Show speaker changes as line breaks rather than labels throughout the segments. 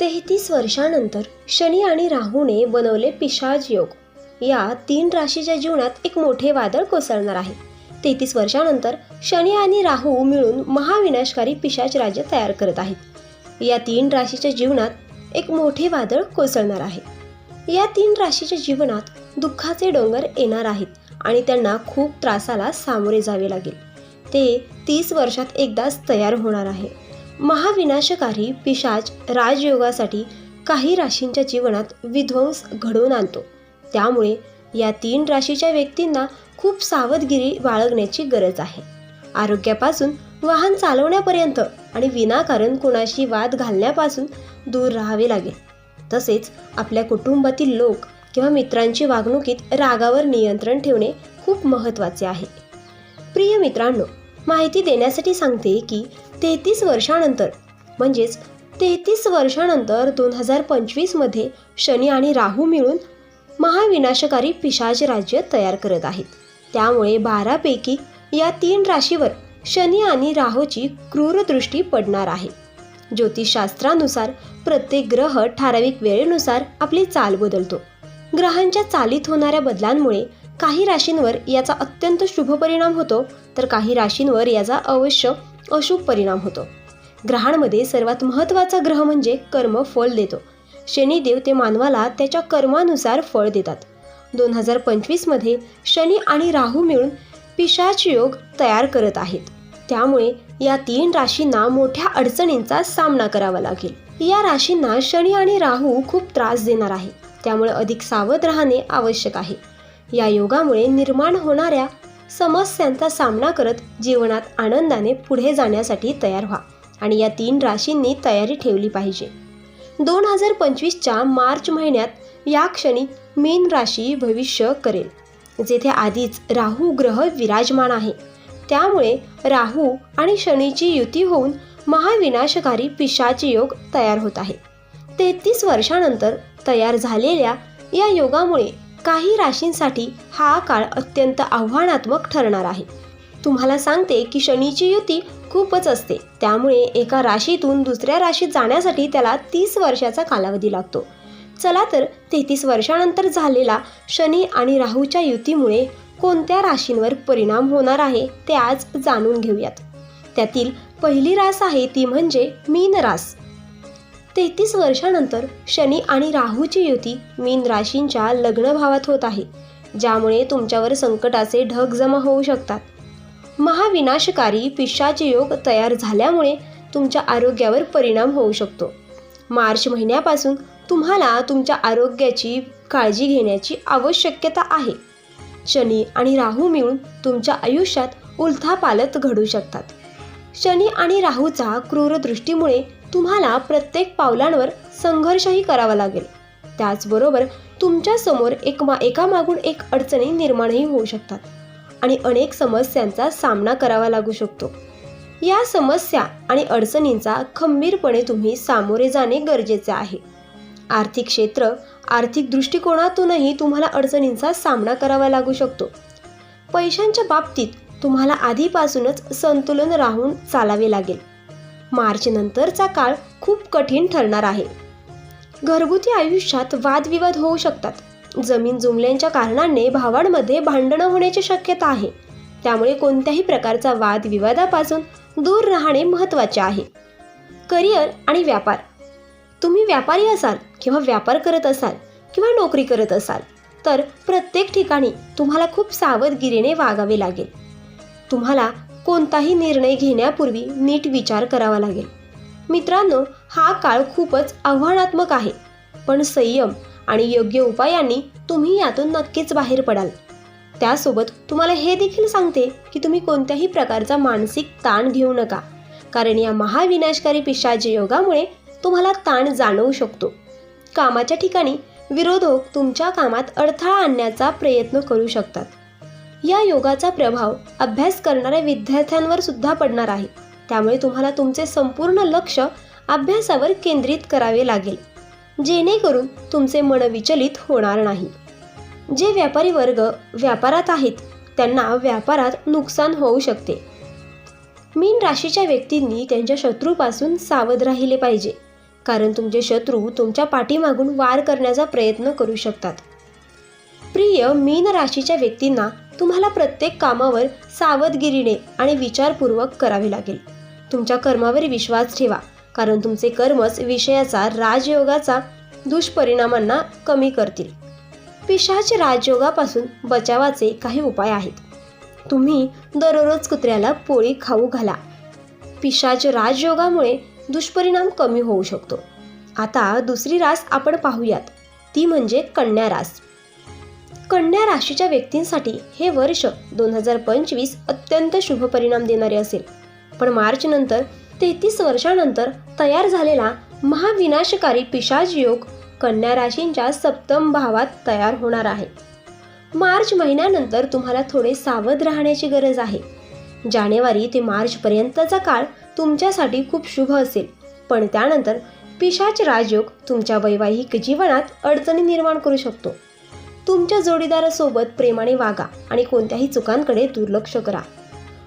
तेहतीस वर्षानंतर शनी आणि राहूने बनवले पिशाच योग. या तीन राशीच्या जीवनात एक मोठे वादळ कोसळणार आहे. तेहतीस वर्षानंतर शनी आणि राहू मिळून महाविनाशकारी पिशाच राज्य तयार करत आहेत. या तीन राशीच्या जीवनात एक मोठे वादळ कोसळणार आहे. या तीन राशीच्या जीवनात दुःखाचे डोंगर येणार आहेत आणि त्यांना खूप त्रासाला सामोरे जावे लागेल. ते तीस वर्षात एकदाच तयार होणार आहे. महाविनाशकारी पिशाच राजयोगासाठी काही राशींच्या जीवनात विध्वंस घडवून आणतो. त्यामुळे या तीन राशीच्या व्यक्तींना खूप सावधगिरी बाळगण्याची गरज आहे. आरोग्यापासून वाहन चालवण्यापर्यंत आणि विनाकारण कुणाशी वाद घालण्यापासून दूर राहावे लागेल. तसेच आपल्या कुटुंबातील लोक किंवा मित्रांची वागणुकीत रागावर नियंत्रण ठेवणे खूप महत्त्वाचे आहे. प्रिय मित्रांनो माहिती देण्यासाठी सांगते की तेहतीस वर्षानंतर म्हणजेच तेहतीस वर्षानंतर दोन हजार पंचवीसमध्ये शनी आणि राहू मिळून महाविनाशकारी पिशाच राज्य तयार करत आहेत. त्यामुळे बारापैकी या तीन राशीवर शनी आणि राहूची क्रूरदृष्टी पडणार आहे. ज्योतिषशास्त्रानुसार प्रत्येक ग्रह ठराविक वेळेनुसार आपली चाल बदलतो. ग्रहांच्या चालीत होणाऱ्या बदलांमुळे काही राशींवर याचा अत्यंत शुभ परिणाम होतो तर काही राशींवर याचा अवश्य अशुभ परिणाम होतो. ग्रहांमध्ये सर्वात महत्त्वाचा ग्रह म्हणजे कर्म फळ देतो. शनिदेव ते मानवाला त्याच्या कर्मानुसार फळ देतात. दोन हजार पंचवीसमध्ये शनी आणि राहू मिळून पिशाच योग तयार करत आहेत. त्यामुळे या तीन राशींना मोठ्या अडचणींचा सामना करावा लागेल. या राशींना शनी आणि राहू खूप त्रास देणार आहे. त्यामुळे अधिक सावध राहणे आवश्यक आहे. या योगामुळे निर्माण होणाऱ्या समस्यांचा सामना करत जीवनात आनंदाने पुढे जाण्यासाठी तयार व्हा आणि या तीन राशींनी तयारी ठेवली पाहिजे. दोन हजार पंचवीसच्या मार्च महिन्यात या क्षणी मीन राशी भविष्य करेल. जेथे आधीच राहू ग्रह विराजमान आहे. त्यामुळे राहू आणि शनीची युती होऊन महाविनाशकारी पिशाची योग तयार होत आहे. तेहतीस वर्षानंतर तयार झालेल्या या योगामुळे काही राशींसाठी हा काळ अत्यंत आव्हानात्मक ठरणार आहे. तुम्हाला सांगते की शनीची युती खूपच असते. त्यामुळे एका राशीतून दुसऱ्या राशीत जाण्यासाठी त्याला तीस वर्षाचा कालावधी लागतो. चला तर तेहतीस वर्षानंतर झालेला शनी आणि राहूच्या युतीमुळे कोणत्या राशींवर परिणाम होणार आहे ते आज जाणून घेऊयात. त्यातील पहिली रास आहे ती म्हणजे मीन रास. तेहतीस वर्षानंतर शनी आणि राहूची युती मीन राशींच्या लग्नभावात होत आहे ज्यामुळे तुमच्यावर संकटाचे ढग जमा होऊ शकतात. महाविनाशकारी पिशाचे योग तयार झाल्यामुळे तुमच्या आरोग्यावर परिणाम होऊ शकतो. मार्च महिन्यापासून तुम्हाला तुमच्या आरोग्याची काळजी घेण्याची आवश्यकता आहे. शनी आणि राहू मिळून तुमच्या आयुष्यात उलथापालत घडू शकतात. शनी आणि राहूचा क्रूरदृष्टीमुळे तुम्हाला प्रत्येक पावलांवर संघर्षही करावा लागेल. त्याचबरोबर तुमच्यासमोर एक मा एकामागून एक अडचणी निर्माणही होऊ शकतात आणि अनेक समस्यांचा सामना करावा लागू शकतो. या समस्या आणि अडचणींचा खंबीरपणे तुम्ही सामोरे जाणे गरजेचे आहे. आर्थिक क्षेत्र आर्थिक दृष्टिकोनातूनही तुम्हाला अडचणींचा सामना करावा लागू शकतो. पैशांच्या बाबतीत तुम्हाला आधीपासूनच संतुलन राहून चालावे लागेल. मार्चनंतरचा काळ खूप कठीण ठरणार आहे. घरगुती आयुष्यात वादविवाद होऊ शकतात. जमीन जुमल्यांच्या कारणाने भावांमध्ये भांडणं होण्याची शक्यता आहे. त्यामुळे कोणत्याही प्रकारचा वादविवादापासून दूर राहणे महत्त्वाचे आहे. करिअर आणि व्यापार. तुम्ही व्यापारी असाल किंवा व्यापार करत असाल किंवा नोकरी करत असाल तर प्रत्येक ठिकाणी तुम्हाला खूप सावधगिरीने वागावे लागेल. तुम्हाला कोणताही निर्णय घेण्यापूर्वी नीट विचार करावा लागेल. मित्रांनो हा काळ खूपच आव्हानात्मक आहे. पण संयम आणि योग्य उपायांनी तुम्ही यातून नक्कीच बाहेर पडाल. त्यासोबत तुम्हाला हे देखील सांगते की तुम्ही कोणत्याही प्रकारचा मानसिक ताण घेऊ नका. कारण या महाविनाशकारी पिशाच्या योगामुळे तुम्हाला ताण जाणवू शकतो. कामाच्या ठिकाणी विरोधक तुमच्या कामात अडथळा आणण्याचा प्रयत्न करू शकतात. या योगाचा प्रभाव अभ्यास करणाऱ्या विद्यार्थ्यांवर सुद्धा पडणार आहे. त्यामुळे तुम्हाला तुमचे संपूर्ण लक्ष अभ्यासावर केंद्रित करावे लागेल. जेणेकरून तुमचे मन विचलित होणार नाही. जे व्यापारी वर्ग व्यापारात आहेत त्यांना व्यापारात नुकसान होऊ शकते. मीन राशीच्या व्यक्तींनी त्यांच्या शत्रूपासून सावध राहिले पाहिजे कारण तुमचे शत्रू तुमच्या पाठीमागून वार करण्याचा प्रयत्न करू शकतात. प्रिय मीन राशीच्या व्यक्तींना तुम्हाला प्रत्येक कामावर सावधगिरीने आणि विचारपूर्वक करावे लागेल. तुमच्या कर्मावर विश्वास ठेवा कारण तुमचे कर्मच विषयाचा राजयोगाचा दुष्परिणामांना कमी करतील. पिशाच राजयोगापासून बचावाचे काही उपाय आहेत. तुम्ही दररोज कुत्र्याला पोळी खाऊ घाला. पिशाच राजयोगामुळे दुष्परिणाम कमी होऊ शकतो. आता दुसरी रास आपण पाहूयात. ती म्हणजे कन्या रास. कन्या राशीच्या व्यक्तींसाठी हे वर्ष दोन हजार पंचवीस अत्यंत शुभ परिणाम देणारे असेल. पण मार्च नंतर तेहतीस वर्षानंतर तयार झालेला महाविनाशकारी पिशाच योग कन्या राशींच्या सप्तम भावात तयार होणार आहे. मार्च महिन्यानंतर तुम्हाला थोडे सावध राहण्याची गरज आहे. जानेवारी ते मार्चपर्यंतचा काळ तुमच्यासाठी खूप शुभ असेल. पण त्यानंतर पिशाच राजयोग तुमच्या वैवाहिक जीवनात अडचणी निर्माण करू शकतो. तुमच्या जोडीदारासोबत प्रेमाने वागा आणि कोणत्याही चुकांकडे दुर्लक्ष करा.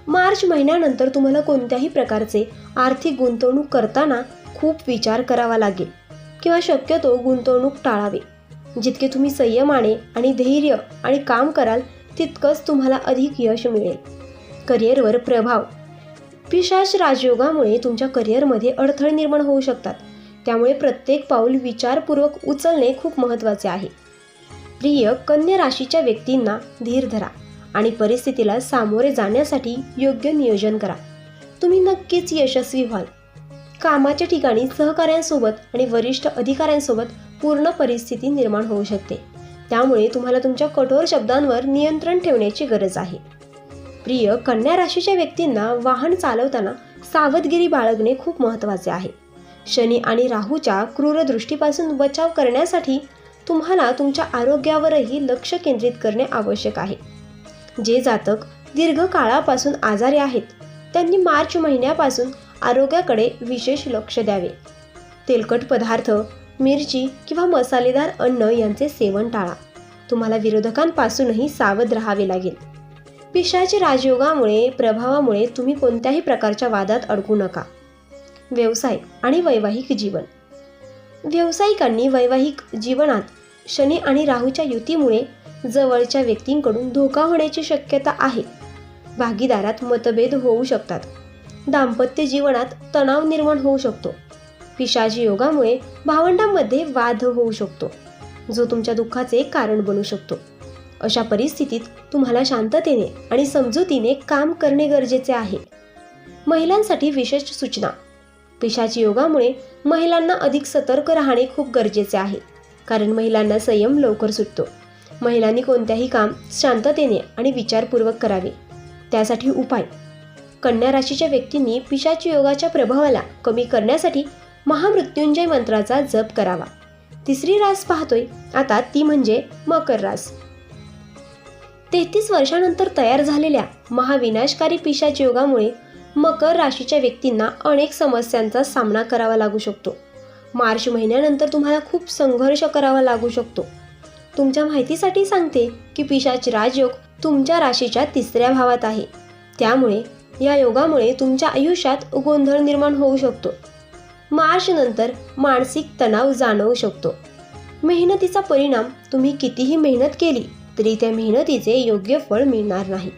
मार्च महिन्यानंतर तुम्हाला कोणत्याही प्रकारचे आर्थिक गुंतवणूक करताना खूप विचार करावा लागेल किंवा शक्यतो गुंतवणूक टाळावी. जितके तुम्ही संयमाने आणि धैर्य आणि काम कराल तितकंच तुम्हाला अधिक यश मिळेल. करिअरवर प्रभाव. पिशाच राजयोगामुळे तुमच्या करिअरमध्ये अडथळे निर्माण होऊ शकतात. त्यामुळे प्रत्येक पाऊल विचारपूर्वक उचलणे खूप महत्त्वाचे आहे. प्रिय कन्या राशीच्या व्यक्तींना धीर धरा आणि परिस्थितीला सामोरे जाण्यासाठी योग्य नियोजन करा. तुम्ही नक्कीच यशस्वी व्हाल. कामाच्या ठिकाणी सहकाऱ्यांसोबत आणि वरिष्ठ अधिकाऱ्यांसोबत पूर्ण परिस्थिती निर्माण होऊ शकते. त्यामुळे तुम्हाला तुमच्या कठोर शब्दांवर नियंत्रण ठेवण्याची गरज आहे. प्रिय कन्या राशीच्या व्यक्तींना वाहन चालवताना सावधगिरी बाळगणे खूप महत्त्वाचे आहे. शनी आणि राहूच्या क्रूर दृष्टीपासून बचाव करण्यासाठी तुम्हाला तुमच्या आरोग्यावरही लक्ष केंद्रित करणे आवश्यक आहे. जे जातक दीर्घ काळापासून आजारी आहेत त्यांनी मार्च महिन्यापासून आरोग्याकडे विशेष लक्ष द्यावे. तेलकट पदार्थ मिरची किंवा मसालेदार अन्न यांचे सेवन टाळा. तुम्हाला विरोधकांपासूनही सावध राहावे लागेल. पिशाच्या राजयोगामुळे प्रभावामुळे तुम्ही कोणत्याही प्रकारच्या वादात अडकू नका. व्यवसाय आणि वैवाहिक जीवन. व्यावसायिकांनी वैवाहिक जीवनात शनी आणि राहूच्या युतीमुळे जवळच्या व्यक्तींकडून धोका होण्याची शक्यता आहे. भागीदारात मतभेद होऊ शकतात. दाम्पत्य जीवनात तणाव निर्माण होऊ शकतो. पिशाची योगामुळे भावंडांमध्ये वाद होऊ शकतो जो तुमच्या दुःखाचे कारण बनू शकतो. अशा परिस्थितीत तुम्हाला शांततेने आणि समजुतीने काम करणे गरजेचे आहे. महिलांसाठी विशेष सूचना. पिशाची योगामुळे महिलांना अधिक सतर्क राहणे खूप गरजेचे आहे. कारण महिलांना संयम लवकर सुटतो. महिलांनी कोणत्याही काम शांततेने आणि विचारपूर्वक करावे. त्यासाठी उपाय. कन्या राशीच्या व्यक्तींनी पिशाच योगाच्या प्रभावाला कमी करण्यासाठी महामृत्युंजय मंत्राचा जप करावा. तिसरी रास पाहतोय. आता ती म्हणजे मकर रास. तेहतीस वर्षानंतर तयार झालेल्या महाविनाशकारी पिशाच योगामुळे मकर राशीच्या व्यक्तींना अनेक समस्यांचा सामना करावा लागू शकतो. मार्च महिन्यानंतर तुम्हाला खूप संघर्ष करावा लागू शकतो. तुमच्या माहितीसाठी सांगते की पिशाच राजयोग तुमच्या राशीच्या तिसऱ्या भावात आहे. त्यामुळे या योगामुळे तुमच्या आयुष्यात गोंधळ निर्माण होऊ शकतो. मार्चनंतर मानसिक तणाव जाणवू शकतो. मेहनतीचा परिणाम तुम्ही कितीही मेहनत केली तरी त्या मेहनतीचे योग्य फळ मिळणार नाही.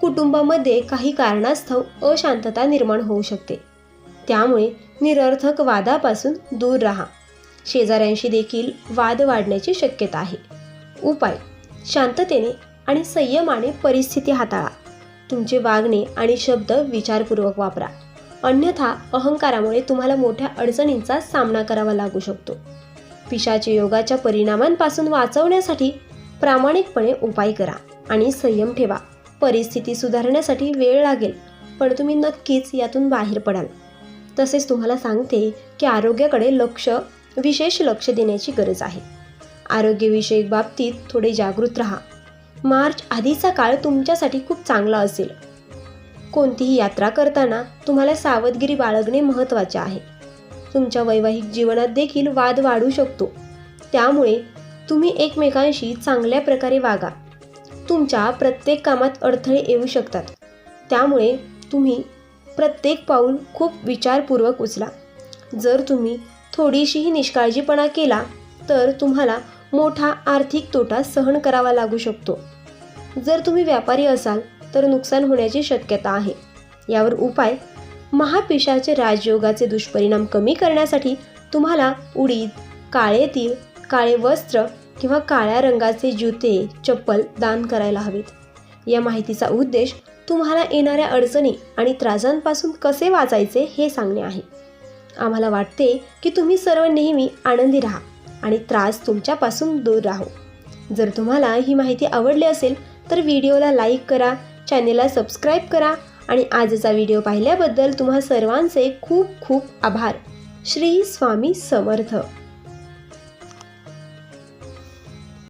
कुटुंबामध्ये काही कारणास्तव अशांतता निर्माण होऊ शकते. त्यामुळे निरर्थक वादापासून दूर राहा. शेजाऱ्यांशी देखील वाद वाढण्याची शक्यता आहे. उपाय. शांततेने आणि संयमाने परिस्थिती हाताळा. तुमचे वागणे आणि शब्द विचारपूर्वक वापरा. अन्यथा अहंकारामुळे तुम्हाला मोठ्या अडचणींचा सामना करावा लागू शकतो. पिशाचे योगाच्या परिणामांपासून वाचवण्यासाठी प्रामाणिकपणे उपाय करा आणि संयम ठेवा. परिस्थिती सुधारण्यासाठी वेळ लागेल पण तुम्ही नक्कीच यातून बाहेर पडाल. तसेच तुम्हाला सांगते की आरोग्याकडे लक्ष विशेष लक्ष देण्याची गरज आहे. आरोग्यविषयक बाबतीत थोडे जागृत राहा. मार्च आधीचा काळ तुमच्यासाठी खूप चांगला असेल. कोणतीही यात्रा करताना तुम्हाला सावधगिरी बाळगणे महत्त्वाचे आहे. तुमच्या वैवाहिक जीवनात देखील वाद वाढू शकतो. त्यामुळे तुम्ही एकमेकांशी चांगल्या प्रकारे वागा. तुमच्या प्रत्येक कामात अडथळे येऊ शकतात. त्यामुळे तुम्ही प्रत्येक पाऊल खूप विचारपूर्वक उचला. जर तुम्ही थोडीशीही निष्काळजीपणा केला तर तुम्हाला मोठा आर्थिक तोटा सहन करावा लागू शकतो. जर तुम्ही व्यापारी असाल तर नुकसान होण्याची शक्यता आहे. यावर उपाय महापिशाचे राजयोगाचे दुष्परिणाम कमी करण्यासाठी तुम्हाला उडीद काळे तीळ काळे वस्त्र किंवा काळ्या रंगाचे जुते चप्पल दान करायला हवेत. या माहितीचा उद्देश तुम्हाला येणाऱ्या अडचणी आणि त्रासांपासून कसे वाचायचे हे सांगणे आहे. आम्हाला वाटते की तुम्ही सर्व नेहमी आनंदी राहा आणि त्रास तुमच्यापासून दूर राहो. जर तुम्हाला ही माहिती आवडली असेल तर व्हिडिओला लाईक करा चॅनेलला सबस्क्राईब करा आणि आजचा व्हिडिओ पाहिल्याबद्दल तुम्हा सर्वांचे खूप खूप आभार. श्री स्वामी समर्थ.